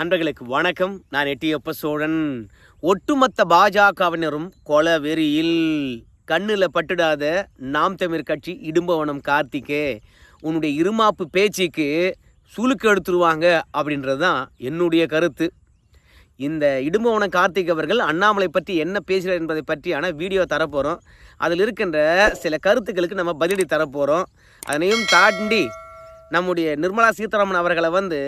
நண்பர்களுக்கு வணக்கம். நான் எட்டியப்ப சோழன். ஒட்டுமொத்த பாஜகவினரும் கொல வெறியில் கண்ணில் பட்டுடாத நாம் தமிழ் கட்சி இடும்பவனம் கார்த்திகே உன்னுடைய இருமாப்பு பேச்சுக்கு சுளுக்கு எடுத்துருவாங்க அப்படின்றது தான் என்னுடைய கருத்து. இந்த இடும்பவனம் கார்த்திக் அவர்கள் அண்ணாமலை பற்றி என்ன பேசுகிறார் என்பதை பற்றியான வீடியோ தரப்போகிறோம் அதில் இருக்கின்ற சில கருத்துக்களுக்கு நம்ம பதிலடி தரப்போகிறோம் அதனையும் தாண்டி நம்முடைய நிர்மலா சீதாராமன் அவர்களை வந்து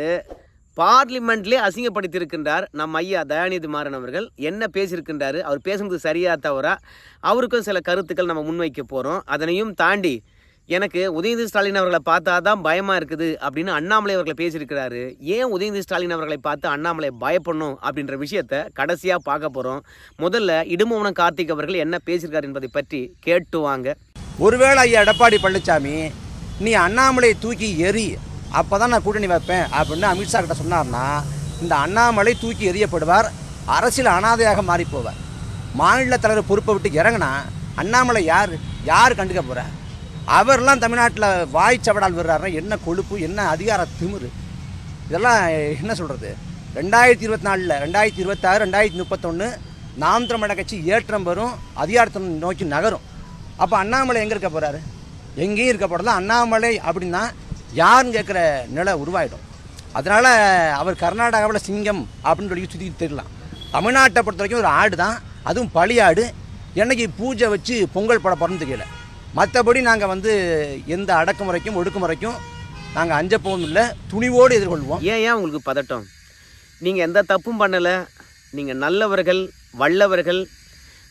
பார்லிமெண்ட்லேயே அசிங்கப்படுத்தியிருக்கின்றார் நம்ம ஐயா தயாநிதி மாறன் அவர்கள். என்ன பேசியிருக்கின்றாரு? அவர் பேசுனது சரியா தவறா? அவருக்கும் சில கருத்துக்கள் நம்ம முன்வைக்க போகிறோம் அதனையும் தாண்டி எனக்கு உதயநிதி ஸ்டாலின் அவர்களை பார்த்தா தான் பயமாக இருக்குது அப்படின்னு அண்ணாமலை அவர்களை பேசியிருக்கிறாரு. ஏன் உதயநிதி ஸ்டாலின் அவர்களை பார்த்து அண்ணாமலை பயப்படணும் அப்படின்ற விஷயத்த கடைசியாக பார்க்க போகிறோம் முதல்ல இடுமோவனம் கார்த்திக் அவர்கள் என்ன பேசியிருக்காரு என்பதை பற்றி கேட்டு வாங்க. ஒருவேளை ஐயா எடப்பாடி பழனிசாமி நீ அண்ணாமலை தூக்கி எறி அப்போ தான் நான் கூட்டணி வைப்பேன் அப்படின்னு அமித்ஷா கிட்ட சொன்னார்னா இந்த அண்ணாமலை தூக்கி எறியப்படுவார் அரசியல் அனாதையாக மாறிப்போவார். மாநில தலைவர் பொறுப்பை விட்டு இறங்கினா அண்ணாமலை யார் யார் கண்டுக்க போகிறார் அவர்லாம் தமிழ்நாட்டில் வாய் சவடால் வர்றாருன்னா என்ன கொழுப்பு என்ன அதிகார திமிரு? இதெல்லாம் என்ன சொல்கிறது ரெண்டாயிரத்தி இருபத்தி நாலில் ரெண்டாயிரத்தி இருபத்தாறு ரெண்டாயிரத்தி முப்பத்தொன்று நாம் தமிழக கட்சி ஏற்றம் வரும் அதிகாரத்தை நோக்கி நகரும். அப்போ அண்ணாமலை எங்கே இருக்க போகிறாரு எங்கேயும் இருக்க போகிறதில்ல அண்ணாமலை அப்படின்னா யாருன்னு கேட்குற நிலை உருவாயிடும். அதனால் அவர் கர்நாடகாவில் சிங்கம் அப்படின்னு சொல்லி சுற்றி தெரியலாம் தமிழ்நாட்டை பொறுத்த வரைக்கும் ஒரு ஆடு தான். அதுவும் பழியாடு என்னைக்கு பூஜை வச்சு பொங்கல் பட பிறந்து தெரியல. மற்றபடி நாங்கள் வந்து எந்த அடக்குமுறைக்கும் ஒடுக்குமுறைக்கும் நாங்கள் அஞ்ச போகணும் இல்லை துணிவோடு எதிர்கொள்வோம். ஏன் ஏன் உங்களுக்கு பதட்டம்? நீங்கள் எந்த தப்பும் பண்ணலை. நீங்கள் நல்லவர்கள் வல்லவர்கள்.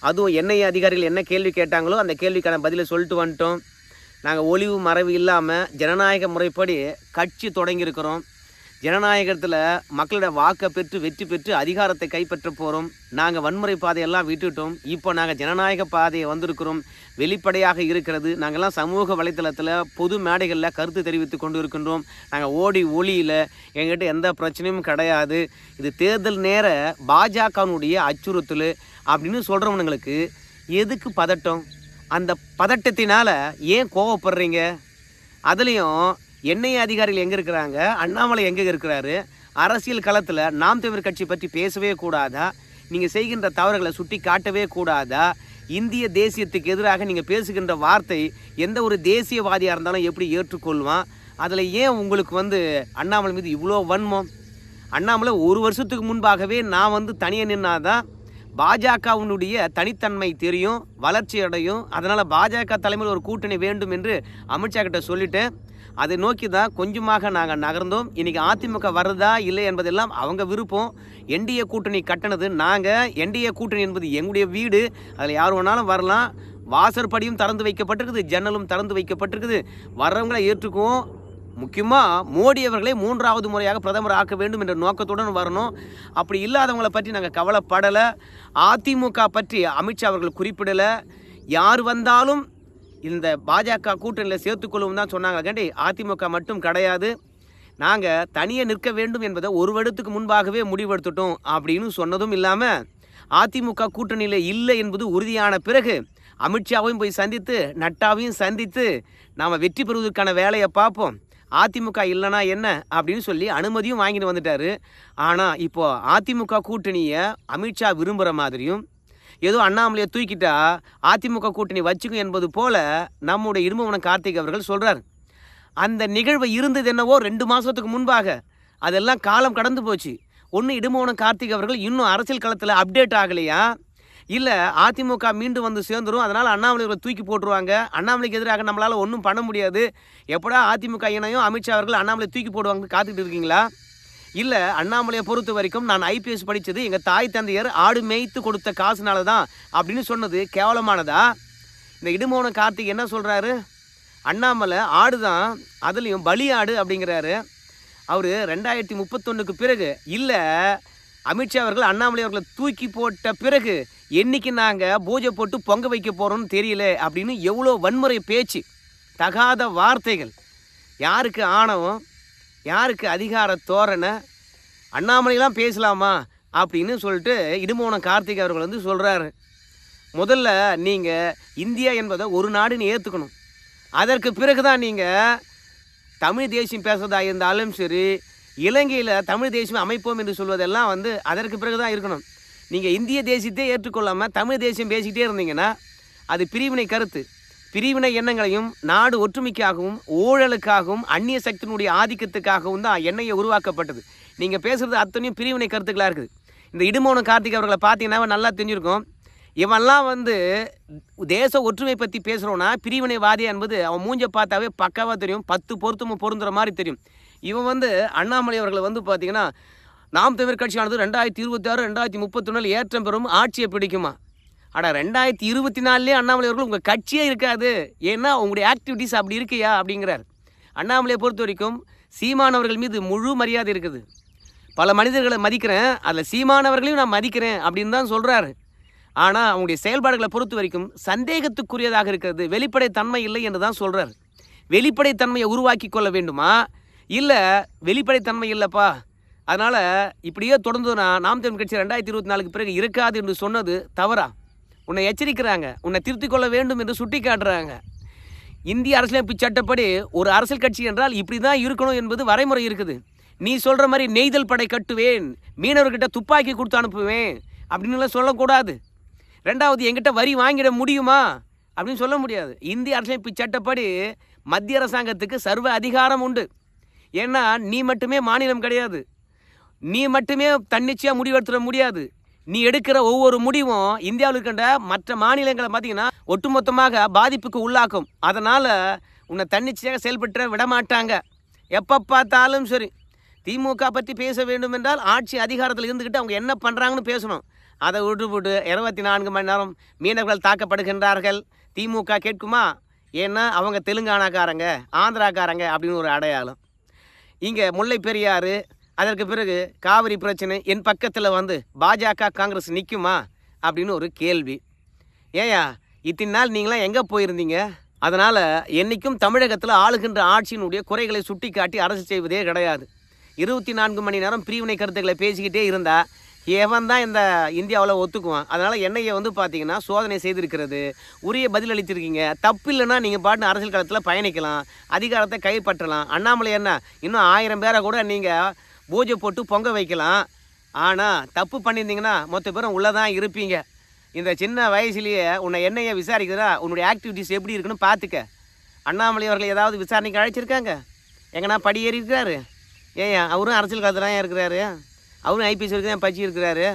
அதுவும் என்ஐஏ அதிகாரிகள் என்ன கேள்வி கேட்டாங்களோ அந்த கேள்விக்கான பதிலை சொல்லிட்டு வந்துட்டோம். நாங்கள் ஒளிவு மறைவு இல்லாமல் ஜனநாயக முறைப்படி கட்சி தொடங்கியிருக்கிறோம். ஜனநாயகத்தில் மக்களோட வாக்கை பெற்று வெற்றி பெற்று அதிகாரத்தை கைப்பற்ற போகிறோம் நாங்கள் வன்முறை பாதையெல்லாம் விட்டுட்டோம். இப்போ நாங்கள் ஜனநாயக பாதையை வந்திருக்கிறோம். வெளிப்படையாக இருக்கிறது. நாங்கள்லாம் சமூக வலைத்தளத்தில் பொது மேடைகளில் கருத்து தெரிவித்து கொண்டு இருக்கின்றோம் நாங்கள் ஓடி ஒளியில் எங்கிட்ட எந்த பிரச்சனையும் கிடையாது. இது தேர்தல் நேர பாஜகவினுடைய அச்சுறுத்தல் அப்படின்னு சொல்கிறவனுங்களுக்கு எதுக்கு பதட்டம்? அந்த பதட்டத்தினால் ஏன் கோவப்படுறீங்க? அதுலேயும் எண்ணெய் அதிகாரிகள் எங்கே இருக்கிறாங்க? அண்ணாமலை எங்கே இருக்கிறாரு? அரசியல் களத்தில் நாம் தமிழர் கட்சி பற்றி பேசவே கூடாதா? நீங்கள் செய்கின்ற தவறுகளை சுட்டி காட்டவே கூடாதா? இந்திய தேசியத்துக்கு எதிராக நீங்கள் பேசுகின்ற வார்த்தை எந்த ஒரு தேசியவாதியாக இருந்தாலும் எப்படி ஏற்றுக்கொள்வான்? அதில் ஏன் உங்களுக்கு வந்து அண்ணாமலை மீது இவ்வளோ வன்மம்? அண்ணாமலை ஒரு வருஷத்துக்கு முன்பாகவே நான் வந்து தனியாக நின்னாதான் பாஜகவினுடைய தனித்தன்மை தெரியும் வளர்ச்சி அடையும். அதனால் பாஜக தலைமையில் ஒரு கூட்டணி வேண்டும் என்று அமித்ஷா கிட்ட சொல்லிட்டு அதை நோக்கி தான் கொஞ்சமாக நாங்கள் நகர்ந்தோம். இன்றைக்கி அதிமுக வருதா இல்லை என்பதெல்லாம் அவங்க விருப்பம். என்டிஏ கூட்டணி கட்டினது நாங்கள் என்டிஏ கூட்டணி என்பது எங்களுடைய வீடு. அதில் யார் வேணாலும் வரலாம். வாசற்படியும் திறந்து வைக்கப்பட்டிருக்குது ஜன்னலும் திறந்து வைக்கப்பட்டிருக்குது. வர்றவங்களை ஏற்றுக்குவோம். முக்கியமாக மோடி அவர்களை மூன்றாவது முறையாக பிரதமர் ஆக்க வேண்டும் என்ற நோக்கத்துடன் வரணும். அப்படி இல்லாதவங்களை பற்றி நாங்கள் கவலைப்படலை. அதிமுக பற்றி அமித்ஷா அவர்கள் குறிப்பிடலை. யார் வந்தாலும் இந்த பாஜக கூட்டணியில் சேர்த்துக்கொள்ளும் தான் சொன்னாங்க. கண்டி அதிமுக மட்டும் கிடையாது. நாங்கள் தனியே நிற்க வேண்டும் என்பதை ஒரு வருடத்துக்கு முன்பாகவே முடிவெடுத்துட்டோம் அப்படின்னு சொன்னதும் இல்லாமல் அதிமுக கூட்டணியில் இல்லை என்பது உறுதியான பிறகு அமித்ஷாவையும் போய் சந்தித்து நட்டாவையும் சந்தித்து நாம் வெற்றி பெறுவதற்கான வேலையை பார்ப்போம். அதிமுக இல்லைனா என்ன அப்படின்னு சொல்லி அனுமதியும் வாங்கிட்டு வந்துட்டாரு. ஆனால் இப்போது அதிமுக கூட்டணியை அமித்ஷா விரும்புகிற மாதிரியும் ஏதோ அண்ணாமலையை தூக்கிட்டா அதிமுக கூட்டணி வச்சுக்கும் என்பது போல நம்முடைய இடும்பவனம் கார்த்திக் அவர்கள் சொல்கிறார் அந்த நிகழ்வு இருந்தது என்னவோ ரெண்டு மாதத்துக்கு முன்பாக. அதெல்லாம் காலம் கடந்து போச்சு. ஒன்று இடும்பவனம் கார்த்திக் அவர்கள் இன்னும் அரசியல் களத்தில் அப்டேட் ஆகலையா? இல்லை அதிமுக மீண்டும் வந்து சேர்ந்துரும். அதனால் அண்ணாமலைகளை தூக்கி போட்டுருவாங்க. அண்ணாமலைக்கு எதிராக நம்மளால் ஒன்றும் பண்ண முடியாது. எப்படா அதிமுக இணையும்? அமித்ஷா அவர்கள் அண்ணாமலை தூக்கி போடுவாங்கன்னு காத்துக்கிட்டு இருக்கீங்களா? இல்லை அண்ணாமலையை பொறுத்த வரைக்கும் நான் ஐபிஎஸ் படித்தது எங்கள் தாய் தந்தையர் ஆடு மேய்த்து கொடுத்த காசுனால தான் அப்படின்னு சொன்னது. கேவலமானதா? இந்த இடுமோன கார்த்திக் என்ன சொல்கிறாரு அண்ணாமலை ஆடு தான் அதுலேயும் பலி ஆடு அப்படிங்கிறாரு. அவர் ரெண்டாயிரத்தி முப்பத்தொன்னுக்கு பிறகு இல்லை அமித்ஷா அவர்கள் அண்ணாமலை அவர்களை தூக்கி போட்ட பிறகு என்னைக்கு நாங்கள் பூஜை போட்டு பொங்க வைக்க போகிறோம்னு தெரியல அப்படின்னு எவ்வளோ வன்முறை பேச்சு தகாத வார்த்தைகள். யாருக்கு ஆணவம் யாருக்கு அதிகார தோரணை அண்ணாமலையெல்லாம் பேசலாமா அப்படின்னு சொல்லிட்டு இடுமோன கார்த்திக் அவர்கள் வந்து சொல்கிறாரு முதல்ல நீங்கள் இந்தியா என்பதை ஒரு நாடுன்னு ஏற்றுக்கணும் அதற்கு பிறகு தான் நீங்கள் தமிழ் தேசியம் பேசுகிறதா இருந்தாலும் சரி இலங்கையில் தமிழ் தேசியம் அமைப்போம் என்று சொல்வதெல்லாம் வந்து அதற்கு பிறகு தான் இருக்கணும். நீங்கள் இந்திய தேசியத்தை ஏற்றுக்கொள்ளாமல் தமிழ் தேசியம் பேசிக்கிட்டே இருந்தீங்கன்னா அது பிரிவினை கருத்து. பிரிவினை எண்ணங்களையும் நாடு ஒற்றுமைக்காகவும் ஊழலுக்காகவும் அந்நிய சக்தியினுடைய ஆதிக்கத்துக்காகவும் தான் எண்ணெயை உருவாக்கப்பட்டது. நீங்கள் பேசுகிறது அத்தனையும் பிரிவினை கருத்துக்களாக இருக்குது. இந்த இடுமோன கார்த்திக் அவர்களை பார்த்தீங்கன்னா நல்லா தெரிஞ்சிருக்கோம். இவன்லாம் வந்து தேச ஒற்றுமை பற்றி பேசுகிறோன்னா பிரிவினைவாதி என்பது அவன் மூஞ்ச பார்த்தாவே பக்காவாக தெரியும். பத்து பொருத்தமும் பொருந்துகிற மாதிரி தெரியும். இவன் வந்து அண்ணாமலை அவர்களை வந்து பார்த்தீங்கன்னா நாம் தமிழ் கட்சியானது ரெண்டாயிரத்தி இருபத்தி ஆறு ரெண்டாயிரத்தி முப்பத்தொன்னில் ஏற்றம் பெறும் ஆட்சியை பிடிக்குமா? ஆனால் ரெண்டாயிரத்தி இருபத்தி நாலுலேயே அண்ணாமலை அவர்கள் உங்கள் கட்சியே இருக்காது. ஏன்னா உங்களுடைய ஆக்டிவிட்டீஸ் அப்படி இருக்கையா? அப்படிங்கிறார். அண்ணாமலையை பொறுத்த வரைக்கும் சீமானவர்கள் மீது முழு மரியாதை இருக்குது. பல மனிதர்களை மதிக்கிறேன். அதில் சீமானவர்களையும் நான் மதிக்கிறேன் அப்படின்னு தான் சொல்கிறாரு ஆனால் அவங்களுடைய செயல்பாடுகளை பொறுத்த வரைக்கும் சந்தேகத்துக்குரியதாக இருக்கிறது. வெளிப்படைத்தன்மை இல்லை என்று தான் சொல்கிறார் வெளிப்படைத்தன்மையை உருவாக்கி கொள்ள வேண்டுமா? இல்லை வெளிப்படைத்தன்மை இல்லைப்பா. அதனால் இப்படியே தொடர்ந்துனா நாம் தமிழ் கட்சி ரெண்டாயிரத்தி இருபத்தி நாலுக்கு பிறகு இருக்காது என்று சொன்னது தவறா? உன்னை எச்சரிக்கிறாங்க. உன்னை திருத்திக் கொள்ள வேண்டும் என்று சுட்டி காட்டுறாங்க இந்திய அரசியலமைப்பு சட்டப்படி ஒரு அரசியல் கட்சி என்றால் இப்படி தான் இருக்கணும் என்பது வரைமுறை இருக்குது. நீ சொல்கிற மாதிரி நெய்தல் படை கட்டுவேன் மீனவர்கிட்ட துப்பாக்கி கொடுத்து அனுப்புவேன் அப்படின்னுலாம் சொல்லக்கூடாது. ரெண்டாவது எங்கிட்ட வரி வாங்கிட முடியுமா? அப்படின்னு சொல்ல முடியாது. இந்திய அரசியலமைப்பு சட்டப்படி மத்திய அரசாங்கத்துக்கு சர்வ அதிகாரம் உண்டு. ஏன்னா நீ மட்டுமே மாநிலம் கிடையாது. நீ மட்டுமே தன்னிச்சையாக முடிவெடுத்துட முடியாது. நீ எடுக்கிற ஒவ்வொரு முடிவும் இந்தியாவில் இருக்கின்ற மற்ற மாநிலங்களை பார்த்தீங்கன்னா ஒட்டுமொத்தமாக பாதிப்புக்கு உள்ளாக்கும். அதனால் உன்னை தன்னிச்சையாக செயல்பட்டு விட மாட்டாங்க எப்போ பார்த்தாலும் சரி. திமுக பற்றி பேச வேண்டும் என்றால் ஆட்சி அதிகாரத்தில் இருந்துக்கிட்டு அவங்க என்ன பண்ணுறாங்கன்னு பேசணும். அதை விட்டுவிட்டு இருபத்தி நான்கு மணி நேரம் மீனவர்கள் தாக்கப்படுகின்றார்கள். திமுக கேட்குமா? ஏன்னா அவங்க தெலுங்கானாக்காரங்க ஆந்திராக்காரங்க அப்படின்னு ஒரு அடையாளம். இங்கே முல்லை பெரியாறு அதற்கு பிறகு காவிரி பிரச்சனை என் பக்கத்தில் வந்து பாஜக காங்கிரஸ் நிற்குமா அப்படின்னு ஒரு கேள்வி. ஏயா இத்தனை நாள் நீங்களாம் எங்கே போயிருந்தீங்க? அதனால் என்றைக்கும் தமிழகத்தில் ஆளுகின்ற ஆட்சியினுடைய குறைகளை சுட்டி காட்டி அரசு செய்வதே கிடையாது. இருபத்தி நான்கு மணி நேரம் பிரிவினை கருத்துக்களை பேசிக்கிட்டே இருந்தால் எவன் தான் இந்த இந்தியாவில் ஒத்துக்குவான்? அதனால் என்னையை வந்து பார்த்தீங்கன்னா சோதனை செய்திருக்கிறது. உரிய பதில் அளித்திருக்கீங்க. தப்பு இல்லைன்னா நீங்கள் பாட்டு அரசியல் காலத்தில் பயணிக்கலாம். அதிகாரத்தை கைப்பற்றலாம். அண்ணாமலை என்ன இன்னும் ஆயிரம் பேரை கூட நீங்கள் பூஜை போட்டு பொங்க வைக்கலாம். ஆனால் தப்பு பண்ணியிருந்தீங்கன்னா மொத்த பேரும் உள்ளே தான் இருப்பீங்க. இந்த சின்ன வயசுலேயே உன்னை என்னைய விசாரிக்கிறதா? உன்னுடைய ஆக்டிவிட்டீஸ் எப்படி இருக்குன்னு பார்த்துக்க அண்ணாமலை அவர்கள் ஏதாவது விசாரணைக்கு அழைச்சிருக்காங்க? எங்கன்னா படி ஏறி இருக்கிறாரு ஏன் அவரும் அரசியல் காலத்தில் இருக்கிறாரு. அவரும் ஐபிஎஸ் இருக்கு தான் பச்சி இருக்கிறாரு.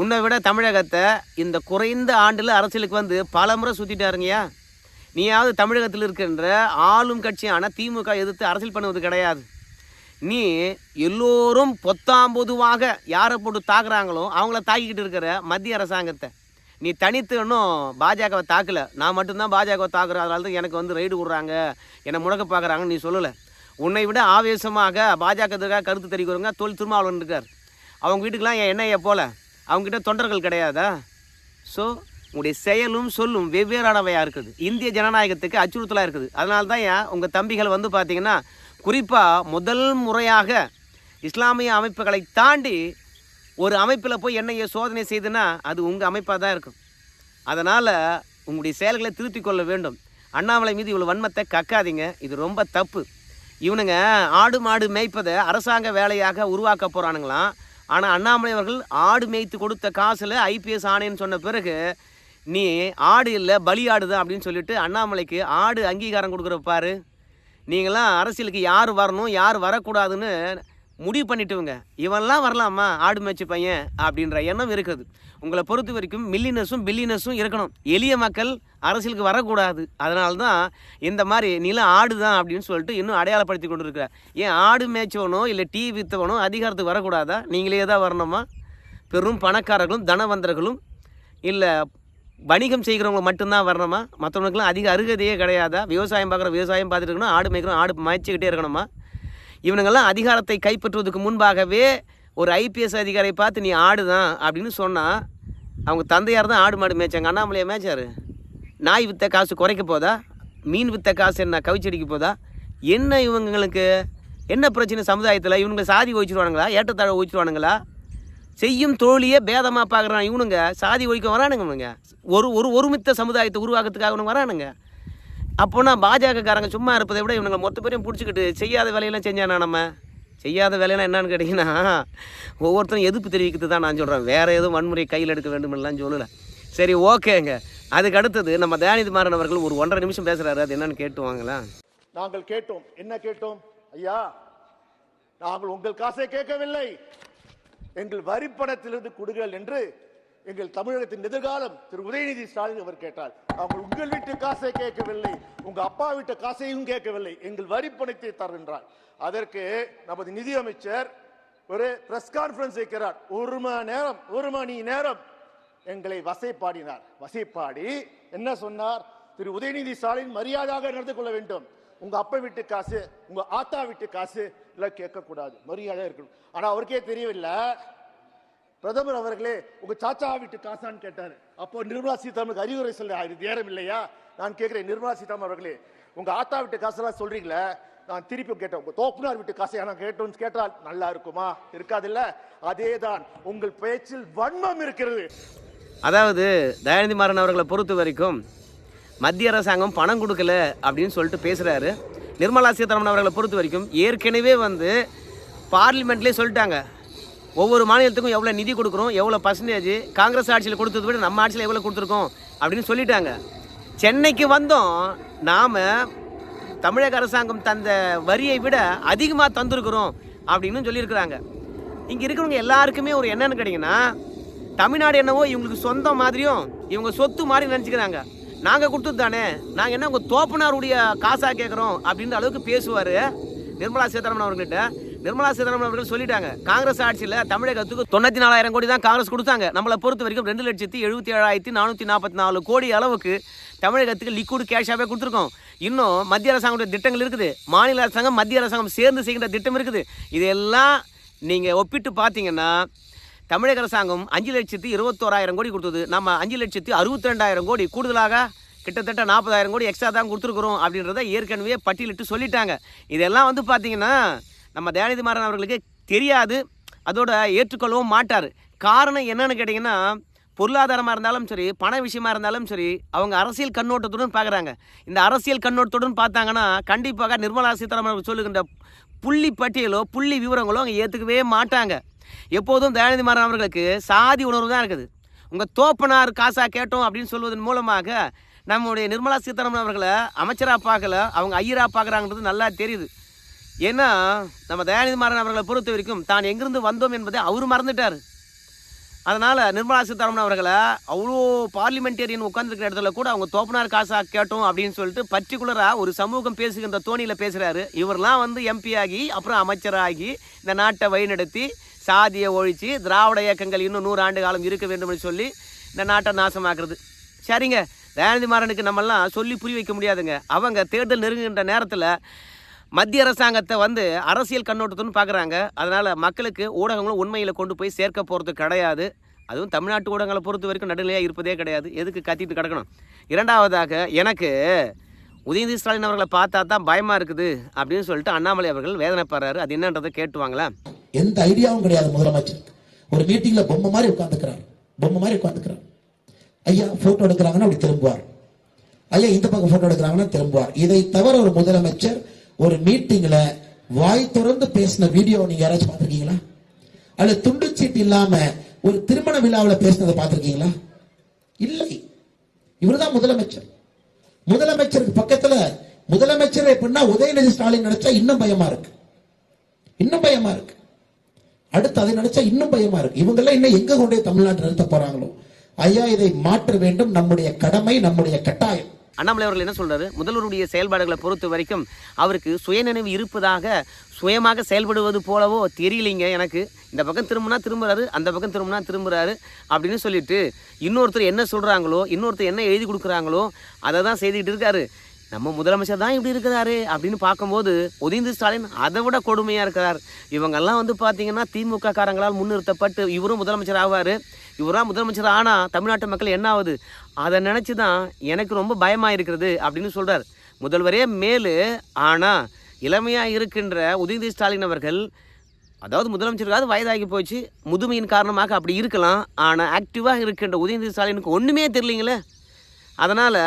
உன்னை விட தமிழகத்தை இந்த குறைந்த ஆண்டில் அரசியலுக்கு வந்து பல முறை சுற்றிட்டாருங்கய்யா நீயாவது தமிழகத்தில் இருக்கின்ற ஆளும் கட்சியான திமுக எதிர்த்து அரசியல் பண்ணுவது கிடையாது. நீ எல்லோரும் பொத்தாம் பொதுவாக யாரை போட்டு தாக்குறாங்களோ அவங்கள தாக்கிக்கிட்டு இருக்கிற மத்திய அரசாங்கத்தை. நீ தனித்து இன்னும் பாஜகவை தாக்கல. நான் மட்டும்தான் பாஜகவை தாக்குறேன் அதனால தான் எனக்கு வந்து ரைடு விடுறாங்க. என்னை முடக்க பார்க்குறாங்கன்னு நீ சொல்லலை. உன்னை விட ஆவேசமாக பாஜகத்துக்காக கருத்து தெரிவிக்கிறவங்க தொழில் திருமாவளவன் இருக்கார். அவங்க வீட்டுக்கெலாம் என் எண்ணெயை போல. அவங்ககிட்ட தொண்டர்கள் கிடையாதா? ஸோ உங்களுடைய செயலும் சொல்லும் வெவ்வேறானவையாக இருக்குது. இந்திய ஜனநாயகத்துக்கு அச்சுறுத்தலாக இருக்குது. அதனால தான் ஏன் உங்கள் தம்பிகள் வந்து பார்த்தீங்கன்னா குறிப்பாக முதல் முறையாக இஸ்லாமிய அமைப்புகளை தாண்டி ஒரு அமைப்பில் போய் என்னைய சோதனை செய்துன்னா அது உங்கள் அமைப்பாக தான் இருக்கும். அதனால் உங்களுடைய செயல்களை திருத்தி கொள்ள வேண்டும். அண்ணாமலை மீது இவ்வளோ வன்மத்தை கக்காதீங்க. இது ரொம்ப தப்பு. இவனுங்க ஆடு மாடு மேய்ப்பதை அரசாங்க வேலையாக உருவாக்க போகிறானுங்களாம் ஆனால் அண்ணாமலை அவர்கள் ஆடு மேய்த்து கொடுத்த காசில் ஐபிஎஸ் ஆணையன்னு சொன்ன பிறகு நீ ஆடு இல்லை பலி ஆடுதான் அப்படின்னு சொல்லிட்டு அண்ணாமலைக்கு ஆடு அங்கீகாரம் கொடுக்குற பாரு. நீங்களாம் அரசியலுக்கு யார் வரணும் யார் வரக்கூடாதுன்னு முடிவு பண்ணிட்டுவங்க. இவன்லாம் வரலாமா? ஆடு மேய்ச்சி பையன் அப்படின்ற எண்ணம் இருக்குது. உங்களை பொறுத்த வரைக்கும் மில்லினஸும் பில்லினஸும் இருக்கணும். எளிய மக்கள் அரசியலுக்கு வரக்கூடாது. அதனால தான் இந்த மாதிரி நில ஆடு தான் அப்படின்னு சொல்லிட்டு இன்னும் அடையாளப்படுத்தி கொண்டு இருக்கிற ஏன் ஆடு மேய்ச்சவனோ இல்லை டீ வித்தவனோ அதிகாரத்துக்கு வரக்கூடாதா? நீங்களே தான் வரணுமா? பெரும் பணக்காரர்களும் தனவந்தர்களும் இல்லை வணிகம் செய்கிறவங்க மட்டும்தான் வரணுமா? மற்றவங்களுக்குலாம் அதிக அருகதையே கிடையாதா? விவசாயம் பார்க்குற விவசாயம் பார்த்துட்டு இருக்கணும்? ஆடு மேய்க்கிறோம் ஆடு மேய்ச்சிக்கிட்டே இருக்கணுமா? இவனுங்கெல்லாம் அதிகாரத்தை கைப்பற்றுவதற்கு முன்பாகவே ஒரு ஐபிஎஸ் அதிகாரியை பார்த்து நீ ஆடு தான் அப்படின்னு சொன்னால் அவங்க தந்தையார் தான் ஆடு மாடு மேய்ச்சாங்க. அண்ணாமலையை மேய்ச்சாரு? நாய் வித்த காசு குறைக்க போதா? மீன் வித்த காசு என்ன கவிச்சடிக்க போதா? என்ன இவங்களுக்கு? என்ன பிரச்சனை சமுதாயத்தில்? இவங்க சாதி ஒழிச்சிருவானுங்களா? ஏற்றத்தாழ ஒழிச்சிருவானுங்களா? செய்யும் தோழியே பேதமாக பார்க்குறான். இவனுங்க சாதி ஒழிக்க வரானுங்க இவனுங்க. ஒரு ஒரு ஒருமித்த சமுதாயத்தை உருவாக்கத்துக்காக இவனுங்க வரானுங்க. அப்போனா பாஜகக்காரங்க சும்மா இருப்பதை விட இவனுங்க மொத்த பேரையும் பிடிச்சிக்கிட்டு செய்யாத வேலையெல்லாம் செஞ்சானா நம்ம? செய்யாத வேலையெல்லாம் என்னன்னு கேட்டிங்கன்னா ஒவ்வொருத்தரும் எதிர்ப்பு தெரிவிக்கிறது தான் நான் சொல்கிறேன் வேறு எதுவும் வன்முறை கையில் எடுக்க வேண்டுமெல்லாம் சொல்லலை. சரி ஓகேங்க. அதுக்கு அடுத்தது நம்ம தயாநிதி அவர்கள் ஒரு ஒன்றரை நிமிஷம் பேசுகிறாரு அது என்னன்னு கேட்டுவாங்களா நாங்கள் கேட்டோம். என்ன கேட்டோம்? ஐயா நாங்கள் உங்கள் காசை கேட்கவில்லை. எங்கள் வரிப்பணத்திலிருந்து கொடுங்கள் என்று எங்கள் தமிழகத்தின் எதிர்காலம் திரு உதயநிதி ஸ்டாலின் அவர் கேட்டார். அவங்க உங்கள் வீட்டு காசை கேட்கவில்லை உங்க அப்பா வீட்டு காசையும் கேட்கவில்லை எங்கள் வரிப்பணத்தை தருகின்றார். அதற்கு நமது நிதியமைச்சர் ஒரு பிரஸ் கான்ஃபரன்ஸ் வைக்கிறார். ஒரு மணி நேரம் ஒரு மணி நேரம் எங்களை வசைப்பாடினார். வசைப்பாடி என்ன சொன்னார்? திரு உதயநிதி ஸ்டாலின் மரியாதையாக நடந்து கொள்ள வேண்டும். உங்க அப்பா வீட்டு காசு உங்க ஆத்தா வீட்டு காசு எல்லாம் கேட்கக்கூடாது. மரியாதை இருக்கணும். ஆனா அவருக்கே தெரியவில்லை. பிரதமர் அவர்களே உங்க சாச்சா வீட்டு காசான்னு கேட்டாரு. அப்போ நிர்மலா சீதாராமனுக்கு அறிவுரை சொல்ல இது நேரம் இல்லையா? நான் கேட்கிறேன் நிர்மலா சீதாராமன் அவர்களே உங்க ஆத்தா வீட்டு காசெல்லாம் சொல்றீங்களே? நான் திருப்பி கேட்டேன் உங்க தோப்புனார் வீட்டு காசை நான் கேட்டோம்னு கேட்டால் நல்லா இருக்குமா? இருக்காதுல்ல? அதேதான் உங்கள் பேச்சில் வன்மம் இருக்கிறது. அதாவது தயாநிதி மாறன் அவர்களை பொறுத்த வரைக்கும் மத்திய அரசாங்கம் பணம் கொடுக்கல அப்படின்னு சொல்லிட்டு பேசுகிறாரு நிர்மலா சீதாராமன் அவர்களை பொறுத்த வரைக்கும் ஏற்கனவே வந்து பார்லிமெண்ட்லேயே சொல்லிட்டாங்க. ஒவ்வொரு மாநிலத்துக்கும் எவ்வளோ நிதி கொடுக்குறோம் எவ்வளோ பர்சன்டேஜ் காங்கிரஸ் ஆட்சியில் கொடுத்தது விட நம்ம ஆட்சியில் எவ்வளோ கொடுத்துருக்கோம் அப்படின்னு சொல்லிட்டாங்க. சென்னைக்கு வந்தோம் நாம் தமிழக அரசாங்கம் தந்த வரியை விட அதிகமாக தந்திருக்கிறோம் அப்படின்னு சொல்லியிருக்கிறாங்க. இங்கே இருக்கிறவங்க எல்லாருக்குமே ஒரு என்னன்னு கேட்டிங்கன்னா தமிழ்நாடு என்னவோ இவங்களுக்கு சொந்தம் மாதிரியும் இவங்க சொத்து மாதிரி நினச்சிக்கிறாங்க. நாங்கள் கொடுத்தது தானே? நாங்கள் என்ன உங்கள் தோப்பனாருடைய காசாக கேட்குறோம் அப்படின்ற அளவுக்கு பேசுவார். நிர்மலா சீதாராமன் அவர்கிட்ட. நிர்மலா சீதாராமன் அவர்கள் சொல்லிட்டாங்க. காங்கிரஸ் ஆட்சியில் தமிழகத்துக்கு தொண்ணூற்றி நாலாயிரம் கோடி தான் காங்கிரஸ் கொடுத்தாங்க. நம்மளை பொறுத்த வரைக்கும் ரெண்டு லட்சத்தி எழுபத்தி ஏழாயிரத்தி நானூற்றி நாற்பத்தி நாலு கோடி அளவுக்கு தமிழகத்துக்கு லிக்விட் கேஷாகவே கொடுத்துருக்கோம். இன்னும் மத்திய அரசாங்கத்துடைய திட்டங்கள் இருக்குது. மாநில அரசாங்கம் மத்திய அரசாங்கம் சேர்ந்து செய்கின்ற திட்டம் இருக்குது. இதெல்லாம் நீங்கள் ஒப்பிட்டு பார்த்தீங்கன்னா தமிழக அரசாங்கம் அஞ்சு லட்சத்தி இருபத்தோராயிரம் கோடி கொடுத்தது. நம்ம அஞ்சு லட்சத்தி அறுபத்தி ரெண்டாயிரம் கோடி கூடுதலாக கிட்டத்தட்ட நாற்பதாயிரம் கோடி எக்ஸ்ட்ரா தான் கொடுத்துருக்குறோம் அப்படின்றத ஏற்கனவே பட்டியலிட்டு சொல்லிட்டாங்க. இதெல்லாம் வந்து பார்த்தீங்கன்னா நம்ம தயாநிதி மாறன் அவர்களுக்கு தெரியாது. அதோட ஏற்றுக்கொள்ளவும் மாட்டார். காரணம் என்னன்னு கேட்டிங்கன்னா பொருளாதாரமாக இருந்தாலும் சரி பண விஷயமா இருந்தாலும் சரி அவங்க அரசியல் கண்ணோட்டத்துடன் பார்க்குறாங்க இந்த அரசியல் கண்ணோட்டத்துடன் பார்த்தாங்கன்னா கண்டிப்பாக நிர்மலா சீதாராமன் சொல்லுகின்ற புள்ளி பட்டியலோ புள்ளி விவரங்களோ அவங்க ஏற்றுக்கவே மாட்டாங்க. எப்போதும் தயாநிதிமாறன் அவர்களுக்கு சாதி உணர்வு தான் இருக்குது. உங்கள் தோப்பனார் காசா கேட்டோம் அப்படின்னு சொல்வதன் மூலமாக நம்முடைய நிர்மலா சீதாராமன் அவர்களை அமைச்சராக பார்க்கல அவங்க ஐயராக பார்க்குறாங்கன்றது நல்லா தெரியுது. ஏன்னா நம்ம தயாநிதிமாறன் அவர்களை பொறுத்த வரைக்கும் தான் எங்கிருந்து வந்தோம் என்பதை அவர் மறந்துட்டார். அதனால் நிர்மலா சீதாராமன் அவர்களை அவ்வளோ பார்லிமெண்டேரியன் உட்காந்துருக்கிற இடத்துல கூட அவங்க தோப்பனார் காசா கேட்டோம் அப்படின்னு சொல்லிட்டு பர்டிகுலராக ஒரு சமூகம் பேசுகின்ற தோணியில் பேசுகிறாரு இவர்லாம் வந்து எம்பி ஆகி அப்புறம் அமைச்சராகி இந்த நாட்டை வழிநடத்தி சாதியை ஒழித்து திராவிட இயக்கங்கள் இன்னும் நூறு ஆண்டு காலம் இருக்க வேண்டும்னு சொல்லி இந்த நாட்டை நாசமாக்குறது. சரிங்க. தயாநிதி மாறனுக்கு நம்மெல்லாம் சொல்லி புரிய வைக்க முடியாதுங்க. அவங்க தேர்தல் நெருங்குகின்ற நேரத்தில் மத்திய அரசாங்கத்தை வந்து அரசியல் கண்ணோட்டத்துன்னு பார்க்குறாங்க அதனால் மக்களுக்கு ஊடகங்களும் உண்மையில் கொண்டு போய் சேர்க்க போகிறது கிடையாது. அதுவும் தமிழ்நாட்டு ஊடகங்களை பொறுத்த வரைக்கும் நடுநிலையாக இருப்பதே கிடையாது. எதுக்கு கத்திட்டு கிடக்கணும்? இரண்டாவதாக எனக்கு உதயநிதி ஸ்டாலின் அவர்களை பார்த்தா தான் பயமாக இருக்குது அப்படின்னு சொல்லிட்டு அண்ணாமலை அவர்கள் வேதனைப்படுறாரு. அது என்னன்றதை கேட்டுவாங்களா? எந்த ஐடியாவும் கிடையாது முதலமைச்சர். ஒரு மீட்டிங்ல பொம்மை மாதிரி உட்காந்துக்கிறார் பொம்மை மாதிரி உட்காந்துக்கிறார் ஐயா போட்டோ எடுக்கிறாங்கன்னா அப்படி திரும்புவார். ஐயா இந்த பக்கம் போட்டோ எடுக்கிறாங்கன்னா திரும்புவார். இதை தவிர ஒரு முதலமைச்சர் ஒரு மீட்டிங்ல வாய் திறந்து பேசின வீடியோ நீங்க யாராச்சும் பார்த்திருக்கீங்களா? அல்லது துண்டுச்சீட்டு இல்லாம ஒரு திருமண விழாவில் பேசினதை பார்த்திருக்கீங்களா? இல்லை. இவர்தான் முதலமைச்சர். முதலமைச்சருக்கு பக்கத்துல முதலமைச்சர் எப்படின்னா உதயநிதி ஸ்டாலின் நினைச்சா இன்னும் பயமா இருக்கு. இன்னும் பயமா இருக்கு. அடுத்து அதை நினைச்சா இன்னும் பயமா இருக்கு. இவங்க எல்லாம் இன்னும் எங்க கொண்டே தமிழ்நாட்டில் நிறுத்த போறாங்களோ? ஐயா இதை மாற்ற வேண்டும். நம்முடைய கடமை நம்முடைய கட்டாயம். அண்ணாமலை அவர்கள் என்ன சொல்றாரு? முதல்வருடைய செயல்பாடுகளை பொறுத்த வரைக்கும் அவருக்கு சுயநினைவு இருப்பதாக சுயமாக செயல்படுவது போலவோ தெரியலைங்க எனக்கு. இந்த பக்கம் திரும்பினா திரும்புறாரு அந்த பக்கம் திரும்பினா திரும்புறாரு அப்படின்னு சொல்லிட்டு இன்னொருத்தர் என்ன சொல்றாங்களோ இன்னொருத்தர் என்ன எழுதி கொடுக்குறாங்களோ அதை தான் செய்துக்கிட்டு இருக்காரு. நம்ம முதலமைச்சர் தான் இப்படி இருக்கிறாரு அப்படின்னு பார்க்கும்போது உதயநிதி ஸ்டாலின் அதை விட கொடுமையாக இருக்கிறார். இவங்கெல்லாம் வந்து பார்த்தீங்கன்னா திமுக காரங்களால் முன்னிறுத்தப்பட்டு இவரும் முதலமைச்சர் ஆவார். இவராக முதலமைச்சர் ஆனால் தமிழ்நாட்டு மக்கள் என்ன ஆகுது? அதை நினச்சி தான் எனக்கு ரொம்ப பயமாக இருக்கிறது அப்படின்னு சொல்கிறார் முதல்வரே மேலு ஆனால் இளமையாக இருக்கின்ற உதயநிதி ஸ்டாலின் அவர்கள் அதாவது முதலமைச்சருக்காவது வயதாகி போச்சு முதுமையின் காரணமாக அப்படி இருக்கலாம் ஆனால் ஆக்டிவாக இருக்கின்ற உதயநிதி ஸ்டாலினுக்கு ஒன்றுமே தெரியலீங்களே. அதனால்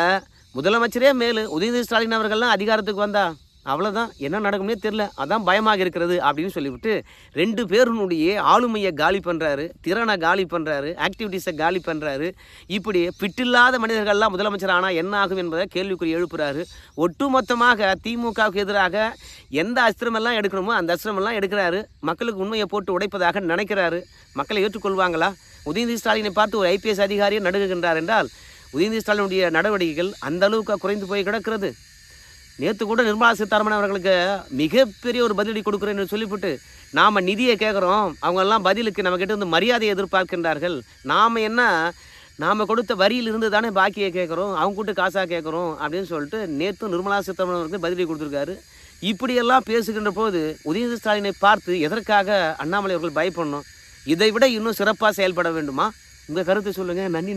முதலமைச்சரே மேலு. உதயநிதி ஸ்டாலின் அவர்கள்லாம் அதிகாரத்துக்கு வந்தா அவ்வளோதான் என்ன நடக்கும்னே தெரில அதான் பயமாக இருக்கிறது அப்படின்னு சொல்லிவிட்டு ரெண்டு பேருனுடைய ஆளுமையை காலி பண்ணுறாரு திறனை காலி பண்ணுறாரு ஆக்டிவிட்டீஸை காலி பண்ணுறாரு இப்படி பிட்டில்லாத மனிதர்கள்லாம் முதலமைச்சர் ஆனால் என்ன ஆகும் என்பதை கேள்விக்குறி எழுப்புறாரு. ஒட்டுமொத்தமாக திமுகவுக்கு எதிராக எந்த அஸ்திரமெல்லாம் எடுக்கணுமோ அந்த அஸ்திரமெல்லாம் எடுக்கிறாரு. மக்களுக்கு உண்மையை போட்டு உடைப்பதாக நினைக்கிறாரு. மக்களை ஏற்றுக்கொள்வாங்களா? உதயநிதி ஸ்டாலினை பார்த்து ஒரு ஐபிஎஸ் அதிகாரியை நடுகுகின்றார் என்றால் உதயநிதி ஸ்டாலினுடைய நடவடிக்கைகள் அந்த அளவுக்கு குறைந்து போய் கிடக்கிறது. நேற்று கூட நிர்மலா சீதாராமன் அவர்களுக்கு மிகப்பெரிய ஒரு பதிலடி கொடுக்குறேன்னு சொல்லிவிட்டு நாம் நிதியை கேட்குறோம் அவங்கெல்லாம் பதிலுக்கு நம்மக்கிட்ட வந்து மரியாதையை எதிர்பார்க்கின்றார்கள். நாம் என்ன நாம் கொடுத்த வரியிலிருந்து தானே பாக்கியை கேட்குறோம் அவங்க கூட்டு காசாக கேட்குறோம் அப்படின்னு சொல்லிட்டு நேற்று நிர்மலா சீதாராமன் அவருக்கு பதிலடி கொடுத்துருக்காரு. இப்படியெல்லாம் பேசுகின்ற போது உதயநிதி ஸ்டாலினை பார்த்து எதற்காக அண்ணாமலை அவர்கள் பயப்படணும்? இதை விட இன்னும் சிறப்பாக செயல்பட வேண்டுமா? உங்கள் கருத்தை சொல்லுங்கள் நன்றி.